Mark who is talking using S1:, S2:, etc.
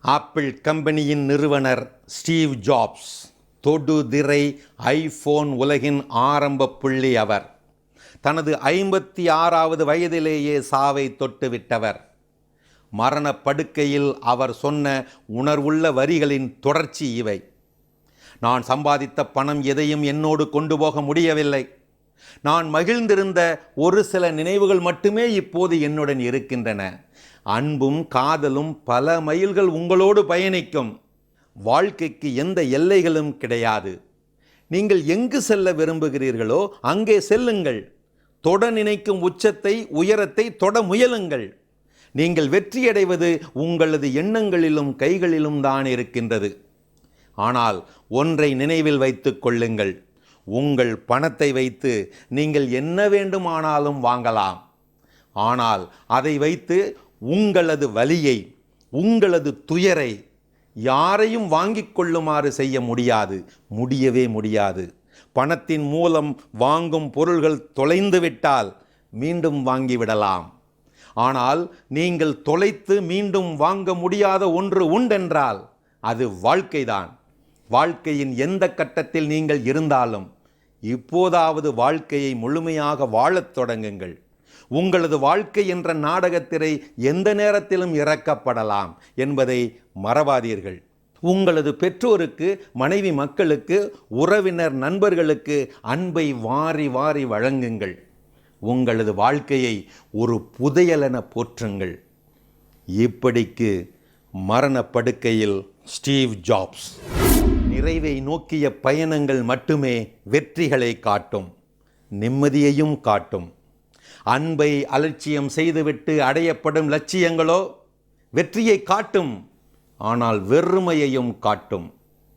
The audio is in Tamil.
S1: ஆப்பிள் கம்பெனியின் நிறுவனர் ஸ்டீவ் ஜாப்ஸ் தொடுதிரை ஐஃபோன் உலகின் ஆரம்ப புள்ளி அவர். தனது ஐம்பத்தி ஆறாவது வயதிலேயே சாவை தொட்டுவிட்டவர். மரணப்படுக்கையில் அவர் சொன்ன உணர்வுள்ள வரிகளின் தொடர்ச்சி இவை. நான் சம்பாதித்த பணம் எதையும் என்னோடு கொண்டு போக முடியவில்லை. நான் மகிழ்ந்திருந்த ஒரு சில நினைவுகள் மட்டுமே இப்போது என்னுடன் இருக்கின்றன. அன்பும் காதலும் பல மைல்கள் உங்களோடு பயணிக்கும். வாழ்க்கைக்கு எந்த எல்லைகளும் கிடையாது. நீங்கள் எங்கு செல்ல விரும்புகிறீர்களோ அங்கே செல்லுங்கள். தொட நினைக்கும் உச்சத்தை உயரத்தை தொட முயலுங்கள். நீங்கள் வெற்றியடைவது உங்களது எண்ணங்களிலும் கைகளிலும் தான் இருக்கின்றது. ஆனால் ஒன்றை நினைவில் வைத்துக் கொள்ளுங்கள். உங்கள் பணத்தை வைத்து நீங்கள் என்ன வேண்டுமானாலும் வாங்கலாம். ஆனால் அதை வைத்து உங்களது வலியை உங்களது துயரை யாரையும் வாங்கிக் கொள்ளுமாறு செய்ய முடியாது. முடியவே முடியாது. பணத்தின் மூலம் வாங்கும் பொருள்கள் தொலைந்து விட்டால் மீண்டும் வாங்கிவிடலாம் ஆனால் நீங்கள் தொலைத்து மீண்டும் வாங்க முடியாத ஒன்று உண்டென்றால் அது வாழ்க்கைதான். வாழ்க்கையின் எந்த கட்டத்தில் நீங்கள் இருந்தாலும் இப்போதாவது வாழ்க்கையை முழுமையாக வாழத் தொடங்குங்கள். உங்களது வாழ்க்கை என்ற நாடகத்திரை எந்த நேரத்திலும் இறக்கப்படலாம் என்பதை மறவாதீர்கள். உங்களது பெற்றோருக்கு மனைவி மக்களுக்கு உறவினர் நண்பர்களுக்கு அன்பை வாரி வாரி வழங்குங்கள். உங்களது வாழ்க்கையை ஒரு புதையலென போற்றுங்கள். இப்படிக்கு மரணப்படுக்கையில் ஸ்டீவ் ஜாப்ஸ். நிறைவை நோக்கிய பயணங்கள் மட்டுமே வெற்றிகளை காட்டும் நிம்மதியையும் காட்டும். அன்பை அலட்சியம் செய்துவிட்டு அடையப்படும் லட்சியங்களோ வெற்றியை காட்டும் ஆனால் வெறுமையையும் காட்டும்.